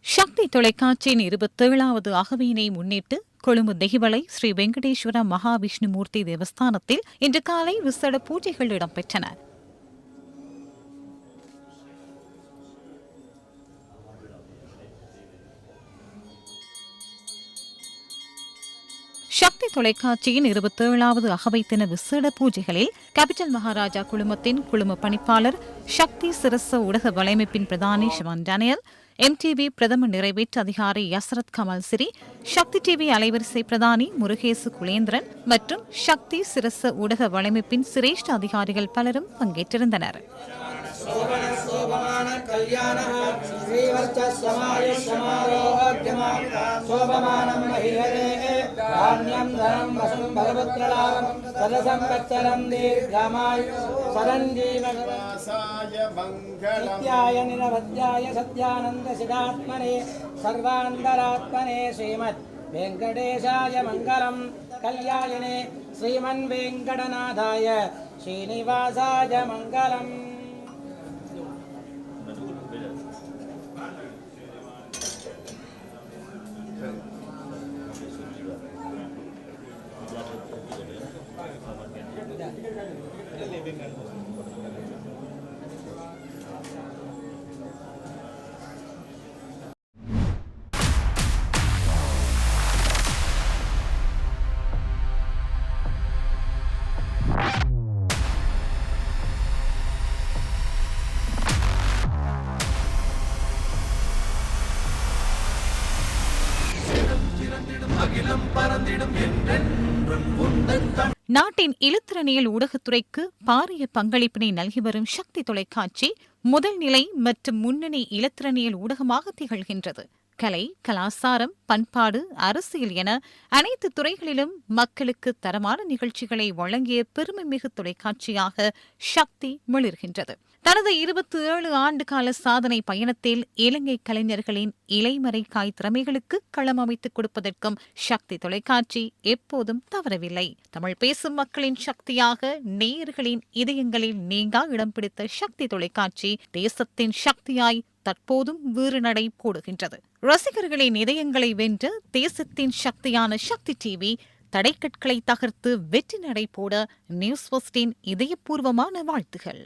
சக்தி தொலைக்காட்சியின் இருபத்தேழாவது அகவியினை முன்னிட்டு கொழும்பு தெஹிவளை ஸ்ரீ வெங்கடேஸ்வர மகாவிஷ்ணுமூர்த்தி தேவஸ்தானத்தில் இன்று காலை விசேட பூஜைகள் இடம்பெற்றன. சக்தி தொலைக்காட்சியின் இருபத்தேழாவது அகவை தின விசேட பூஜைகளில் கேபிட்டல் மகாராஜா குழுமத்தின் குழும பணிப்பாளர் சக்தி சிரச ஊடக வலையமைப்பின் பிரதானி சிவன் டேனியல் எம்டிவி பிரதம நிறைவேற்று அதிகாரி யசரத் கமல் சிறி சக்தி டிவி அலைவரிசை பிரதானி முருகேசு குலேந்திரன் மற்றும் சக்தி சிரச ஊடக வலையமைப்பின் சிரேஷ்ட அதிகாரிகள் பலரும் பங்கேற்றிருந்தனர் शोभमान कल्याणः श्रीवर्चस्यमायुष्यमारोग्यमा शोभमानं महीहरे தானியம் தனம் வசம் பலபத்ரலாபம் சதசம்பத்சரம் தீர்க்கமாய் சரஞ்சீவசாய மங்களாய நிரவத்யாய சத்யானந்த சிதாத்மனே சர்வாந்தராத்மனே ஸ்ரீமத் வெங்கடேஷாய மங்களம் கல்யாணினே ஸ்ரீமன் வெங்கடநாதாய ஸ்ரீனிவாசாய மங்களம் அகிலம் பறந்திடும் என்றென்றும் உந்தன் கண் நாட்டின் இழுத்திறனியல் ஊடகத்துறைக்கு பாரிய பங்களிப்பினை நல்கி வரும் சக்தி தொலைக்காட்சி முதல் நிலை மற்றும் முன்னணி இலத்திரனியல் ஊடகமாக திகழ்கின்றது. கலை கலாசாரம் பண்பாடு அரசியல் என அனைத்து துறைகளிலும் மக்களுக்கு தரமான நிகழ்ச்சிகளை வழங்கிய பெருமைமிகு தொலைக்காட்சியாக சக்தி மிளிர்கின்றது தனது இருபத்தி ஏழு ஆண்டு கால சாதனை பயணத்தில் இலங்கை கலைஞர்களின் இலைமறை காய் திறமைகளுக்கு களம் அமைத்துக் கொடுப்பதற்கும் சக்தி தொலைக்காட்சி எப்போதும் தவறவில்லை. தமிழ் பேசும் மக்களின் சக்தியாக நேயர்களின் இதயங்களில் நீங்கா இடம் பிடித்த சக்தி தொலைக்காட்சி தேசத்தின் சக்தியாய் தற்போதும் வீறுநடை போடுகின்றது ரசிகர்களின் இதயங்களை வென்று தேசத்தின் சக்தியான சக்தி டிவி தடைக்கற்களை தகர்த்து வெற்றி நடை போட நியூஸ் ஃபர்ஸ்டின் இதயபூர்வமான வாழ்த்துகள்.